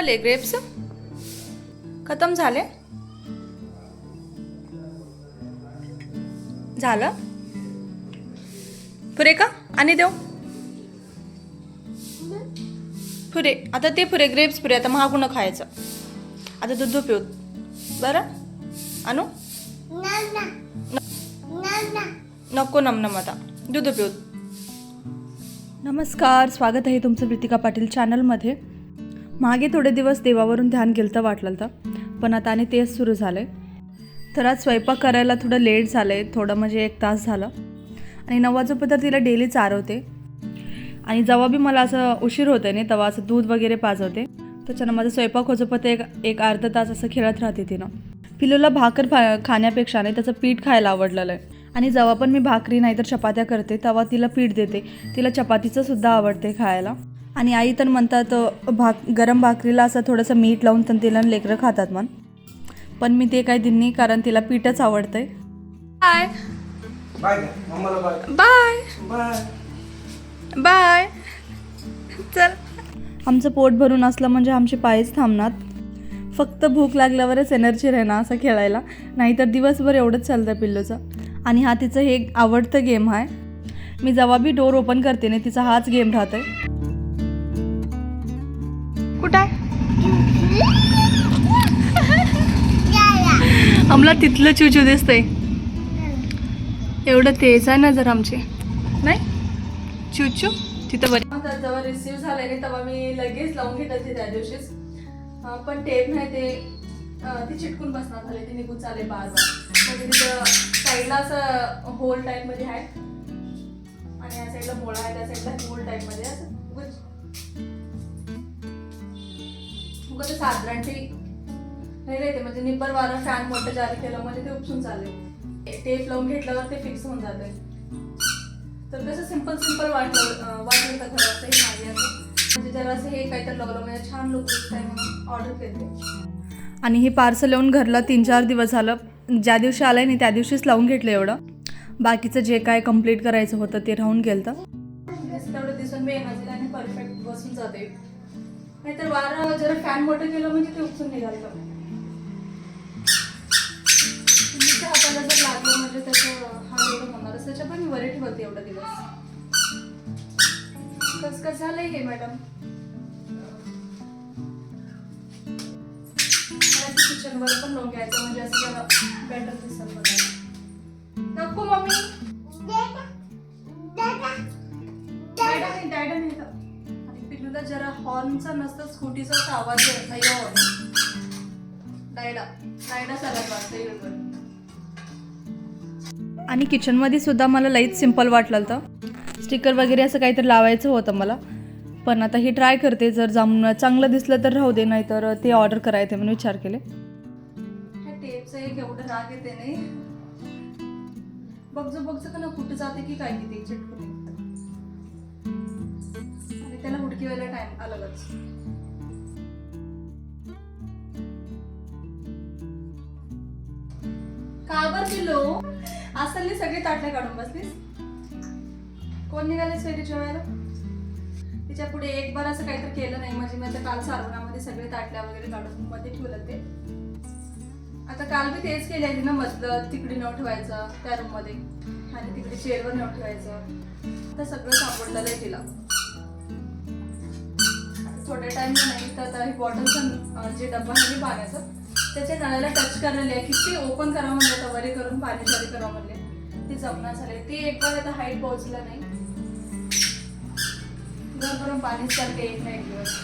भले ग्रेप्स खतम झाले? झालं? पुरे का? आणि देऊ पुरे. आता ते पुरे ग्रेप्स पुरे. आता महागुण खायचं? आता दूध पिऊ बरं? आणू नको नमनम आता. दूध पिऊ नमस्कार. स्वागत आहे तुमचं प्रीतिका पाटील चॅनलमध्ये मागे थोडे दिवस देवावरून ध्यान गेलं तर वाटलं तर. पण आता आणि तेच सुरू झालं आहे तर आज स्वयंपाक करायला थोडं लेट झालं आहे थोडं म्हणजे एक तास झालं. आणि नऊ तर तिला डेली चारवते आणि जेव्हा बी मला असं उशीर होते नाही तेव्हा असं दूध वगैरे पाजवते. त्याच्यानं माझा स्वयंपाक होजोपर्यंत एक एक अर्धा तास असं खेळत राहते तिनं. पिलूला भाकर फा खाण्यापेक्षा नाही त्याचं पीठ खायला आवडलेलं आहे. आणि जेव्हा पण मी भाकरी नाहीतर चपात्या करते तेव्हा तिला पीठ देते. तिला चपातीचं सुद्धा आवडते खायला. आणि आई तर म्हणतात भाक गरम भाकरीला असं थोडंसं मीठ लावून तर तिला लेकरं खातात म्हण. पण मी ते काय दिली कारण तिला पीठच आवडतंय. Bye bye bye bye bye bye चल. आमचं पोट भरून असलं म्हणजे आमचे पायच थांबणार. फक्त भूक लागल्यावरच एनर्जी राहणार असं खेळायला. नाहीतर दिवसभर एवढंच चालतं पिल्लूचं. आणि हा तिचं हे आवडतं गेम आहे. मी जेव्हा बी डोर ओपन करते ना तिचा हाच गेम राहतोय. कुठं आहे? आम्हाला तिथलं चुचू दिसतंय. एवढं तेज आहे ना जर आमचे. नाही? चुचू? तिथं बरे. जेव्हा रिसिव्ह झाले नाही तेव्हा मी लगेच लावून घेत होते त्या दिवशीच. पण टेप नाही ते ती चिटकून बसणार झाले ती निघून चाले बार बार म्हणजे तिथं साईडला असं होल टाईपमध्ये आहे. आणि या साईडला मोळा आहे त्या साईडला होल टाईपमध्ये आहे. असं ते साधारण ते नाही रे ते म्हणजे निब्बर वारं फॅन मोठं जारी केलं म्हणजे ते उपसून चालेल. टेप लावून घेतल्यावर ते फिक्स होऊन जाते. तर कसं सिंपल सिंपल वाटलं वाटलं तर खरं असं हे असं म्हणजे जरा असं हे काहीतरी लागलं म्हणजे छान लुक दिसतंय म्हणून ऑर्डर केले. आणि हे पार्सल येऊन घरला तीन चार दिवस झालं. ज्या दिवशी आलंय नाही त्या दिवशीच लावून घेतलं एवढं. बाकीचं जे काय कंप्लीट करायचं होतं ते राहून गेलं तर परफेक्ट बसून जाते. नाहीतर वारं जरा फॅन मोठं केलं म्हणजे ते उपसून निघालं तुमच्या हाताला जर लागलं म्हणजे त्याचं हा एवढं होणारच त्याच्या पण मी वरी ठेवते एवढा दिवस. कस कस झालंय हे मॅडम? किचन वर पण लोक घ्यायचं म्हणजे असं जरा बेटर दिसत बघायला. नको मम्मी. जरा हॉर्नचा नसतं स्कूटीचा असा आवाज येतो डायडा डायडा सगळ्यात वाटतं आणि किचनमध्ये सुद्धा मला लईच सिंपल वाटलं होतं. स्टिकर वगैरे असं काहीतरी लावायचं होतं मला. पण आता हे ट्राय करते जर जम चांगलं दिसलं तर राहू दे नाही तर ते ऑर्डर करायचे म्हणून विचार केले. टेपचं एक एवढं राग येते नाही. बघजो बघजो का ना कुठं जाते की काय किती चिटकून त्याला हुडकी व्हायला टाइम अलगच काबर दिलो किलो सगळी ताटल्या काढून बसलीस? कोण निघाले स्वैरी जेवायला? तिच्या पुढे एक बार असं काहीतरी केलं नाही. म्हणजे मी आता काल सारवणामध्ये सगळे ताटल्या वगैरे काढून मध्ये ठेवलं ते. आता काल मी तेच केले आहे ना मधलं तिकडे न ठेवायचं त्या रूममध्ये. आणि तिकडे चेअरवर न ठेवायचं. आता सगळं सापडलेलं आहे तिला. थोड्या टाइम नाही तर आता ही बॉटलचा जे डब्बा आहे पाण्याचा त्याच्या नळाला टच करायला आहे. किती ओपन करावं म्हणलं तर वरी करून पाणी तरी करावं म्हणले. ते जमणार झाले ते एक बार आता हाईट पोहोचलं नाही. घर करून पाणीच चालते एक ना एक दिवस.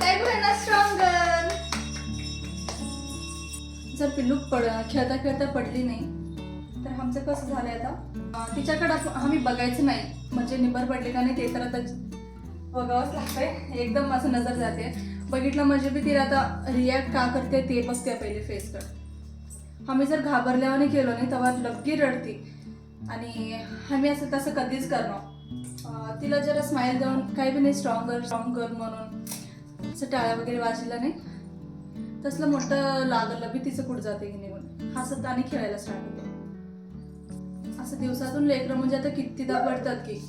काय जर पिल्लू पड खेळता खेळता पडली नाही तर आमचं कसं झालंय आता? तिच्याकडे असं आम्ही बघायचं नाही. म्हणजे निबर पडली का नाही ते तर आता बघावंच लागतंय. एकदम असं नजर जाते. बघितलं म्हणजे बी तिला आता रिॲक्ट का करते ते बघते पहिले फेसकडे आम्ही जर घाबरल्यावाने केलो नाही तेव्हा लपकी रडती. आणि आम्ही असं तसं कधीच करणार. तिला जरा स्माईल देऊन काही बी नाही स्ट्रॉंगर स्ट्रॉंगर म्हणून. असं टाळ्या वगैरे वाजलं नाही. तसलं मोठं लागलं बी तिचं कुठं जाते की निघून हसत आणि खेळायला स्टार्ट होतो असं दिवसातून लेकरं म्हणजे आता कितीदा पडतात की.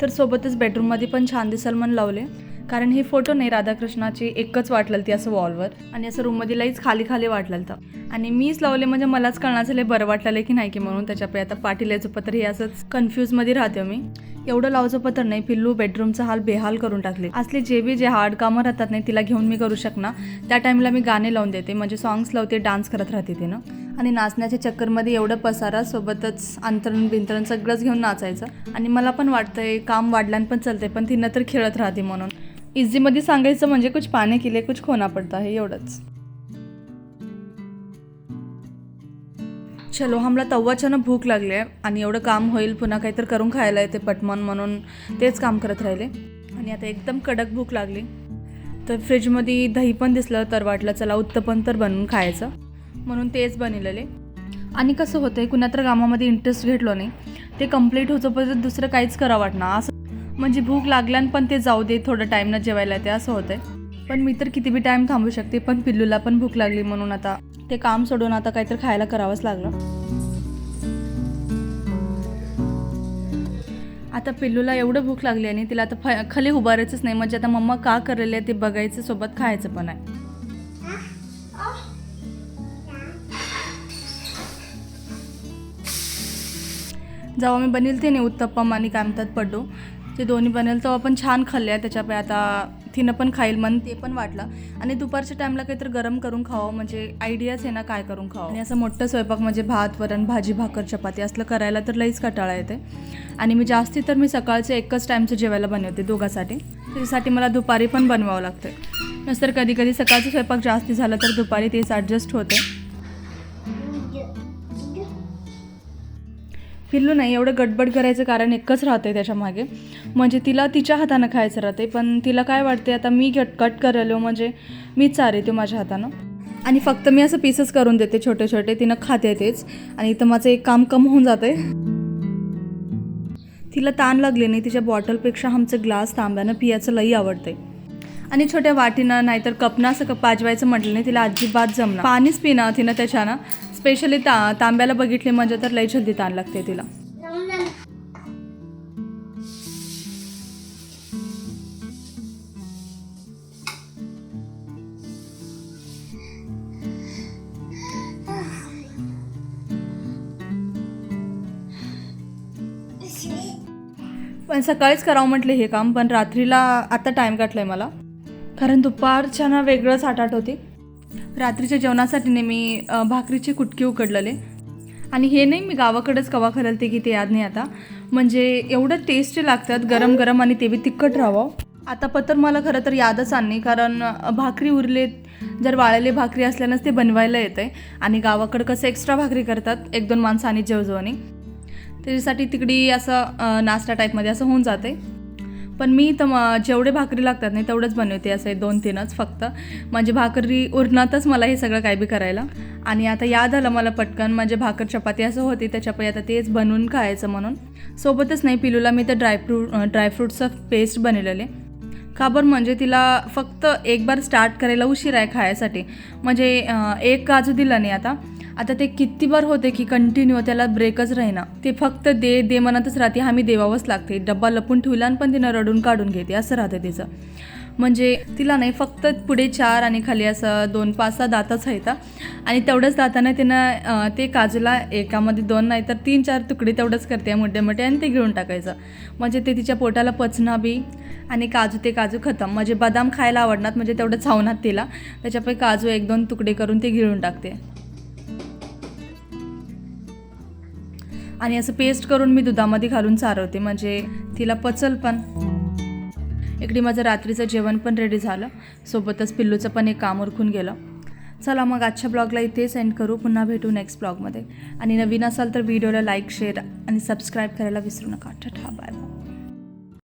तर सोबतच बेडरूममध्ये पण छान दिसल म्हणून लावले. कारण हे फोटो नाही राधाकृष्णाची एकच वाटलं ती असं वॉलवर आणि असं रूममध्ये लईच खाली खाली वाटलं तर आणि मीच लावले म्हणजे मलाच कळणार झाले बरं वाटलं की नाही की म्हणून. त्याच्यापे आता पाटील याचं पत्र हे असंच कन्फ्यूजमध्ये राहते मी. एवढं लावचं पत्र नाही पिल्लू बेडरूमचा हाल बेहाल करून टाकले. असले जे बी जे हार्ड कामं राहतात नाही तिला घेऊन मी करू शकणार. त्या टाईमला मी गाणे लावून देते म्हणजे सॉंग्स लावते डान्स करत राहते तिनं. आणि नाचण्याच्या चक्करमध्ये एवढं पसारा सोबतच अंतरण बिंतरण सगळंच घेऊन नाचायचं. आणि मला पण वाटतंय काम वाढल्यान पण चालतंय पण तिनं तर खेळत राहते म्हणून. इझीमध्ये सांगायचं म्हणजे कुछ पाने केले कुछ खोना पडता आहे एवढंच. चलो हमला तव्वाच्यानं भूक लागली आहे आणि एवढं काम होईल पुन्हा काहीतरी करून खायला येते पटमन म्हणून. तेच काम करत राहिले. आणि आता एकदम कडक भूक लागली. तर फ्रीजमध्ये दही पण दिसलं तर वाटलं चला उत्तपन तर बनवून खायचं. म्हणून तेच बनलेले. आणि कसं होतं आहे कुणा तर कामामध्ये इंटरेस्ट घेतलो नाही ते कंप्लीट होतोपर्यंत दुसरं काहीच करा वाटणार असं म्हणजे भूक लागल्यान पण ते जाऊ दे थोडं टाईमनं जेवायला ते असं होतं आहे पण मी तर किती बी टाईम थांबू शकते पण पिल्लूला पण भूक लागली म्हणून आता ते काम सोडून आता काहीतरी खायला करावंच लागलं. आता पिल्लूला एवढं भूक लागली आणि तिला आता फ खाली उभारायचंच नाही. म्हणजे आता मम्मा का करलेली आहे ते बघायचं सोबत खायचं पण आहे. जेव्हा मी बनेल ते नाही उत्तप्पम आणि काय म्हणतात पड्डू ते दोन्ही बनेल तेव्हा पण छान खाल्ले त्याच्यापै आता तिनं पण खाईल मन ते पण वाटलं. आणि दुपारच्या टाईमला काहीतरी गरम करून खावं म्हणजे आयडियाच आहे ना काय करून खावं. आणि असं मोठं स्वयंपाक म्हणजे भात वरण भाजी भाकर चपाती असलं करायला तर लईच कटाळा येते. आणि मी जास्ती तर मी सकाळचं एकच टाईमचं जेवायला बनवते दोघांसाठी. त्याच्यासाठी मला दुपारी पण बनवावं लागतं. नंतर कधी कधी सकाळचं स्वयंपाक जास्ती झालं तर दुपारी तेच ॲडजस्ट होते. पिल्लू नाही एवढं गडबड करायचं कारण एकच राहते त्याच्यामागे म्हणजे तिला तिच्या हातानं खायचं राहते पण तिला काय वाटते आता मी कट कट करलो म्हणजे मीच चारते माझ्या हातानं. आणि फक्त मी असं पीसेस करून देते छोटे छोटे तिनं खाते तेच. आणि इथं माझं एक काम कम होऊन जाते तिला ताण लागले नाही तिच्या बॉटलपेक्षा आमचं ग्लास तांब्यानं पियाचं लई आवडते आणि छोट्या वाटीनं नाहीतर कपनं असं पाजवायचं म्हटलं नाही तिला अजिबात जमणार. पाणीच पिणं तिनं त्याच्यानं. स्पेशली ता तांब्याला बघितली म्हणजे तर लई जल्दी ताण लागते तिला. पण सकाळीच करावं म्हटले हे काम पण रात्रीला आता टाईम काढला आहे मला. कारण दुपारच्या ना वेगळंच आटाट होती. रात्रीच्या जेवणासाठी नेहमी भाकरीचे कुटके उकडलेले. आणि हे नाही मी गावाकडेच कवा खरलते की ते याद नाही आता. म्हणजे एवढं टेस्टी लागतात गरम गरम आणि ते बी तिखट राहावं. आता पत्र मला खरं तर यादच आणली कारण भाकरी उरले जर वाळलेले भाकरी असल्यानंच ते बनवायला येतं आणि गावाकडं कसं एक्स्ट्रा भाकरी करतात एक दोन माणसं आणि जेवजवानी त्याच्यासाठी तिकडी असं नाश्ता टाईपमध्ये असं होऊन जाते पण मी तर जेवढे भाकरी लागतात नाही तेवढंच बनवते असं दोन तीनच फक्त. म्हणजे भाकरी उरणातच मला हे सगळं काय बी करायला. आणि आता याद आलं मला पटकन म्हणजे भाकर चपाती असं होती त्याच्यापै आता तेच बनवून खायचं म्हणून. सोबतच नाही पिलूला मी तर ड्रायफ्रूट ड्रायफ्रूटचं पेस्ट बनवलेले. का बरं? म्हणजे तिला फक्त एक बार स्टार्ट करायला उशीर आहे खायसाठी. म्हणजे एक काजू दिला नाही आता. आता ते किती बार होते की कंटिन्यू त्याला ब्रेकच राहीना. ते फक्त दे दे म्हणतच राहते हमी देवावंच लागते. डब्बा लपून ठेवला आणि पण तिनं रडून काढून घेते असं राहतं तिचं. म्हणजे तिला नाही फक्त पुढे चार आणि खाली असं दोन पाच सहा दातच आहेत आणि तेवढंच दाताने तिनं ते काजूला एकामध्ये दोन नाही तर तीन चार तुकडे तेवढंच करते मोठे मोठे आणि ते गिळून टाकायचं. म्हणजे ते तिच्या पोटाला पचना बी आणि काजू ते काजू खतम. म्हणजे बदाम खायला आवडणार म्हणजे तेवढं चावणार तिला. त्याच्यापैकी काजू एक दोन तुकडे करून ते गिळून टाकते. आणि असं पेस्ट करून मी दुधामध्ये घालून चारवते. म्हणजे तिला पचल पण. इकडे माझं रात्रीचं जेवण पण रेडी झालं. सोबतच पिल्लूचं पण एक काम उरकून गेलं. चला मग आजच्या ब्लॉगला इथे सेंड करू. पुन्हा भेटू नेक्स्ट ब्लॉगमध्ये. आणि नवीन असाल तर व्हिडिओला लाईक शेअर आणि सबस्क्राईब करायला विसरू नका. ठा बाय बाय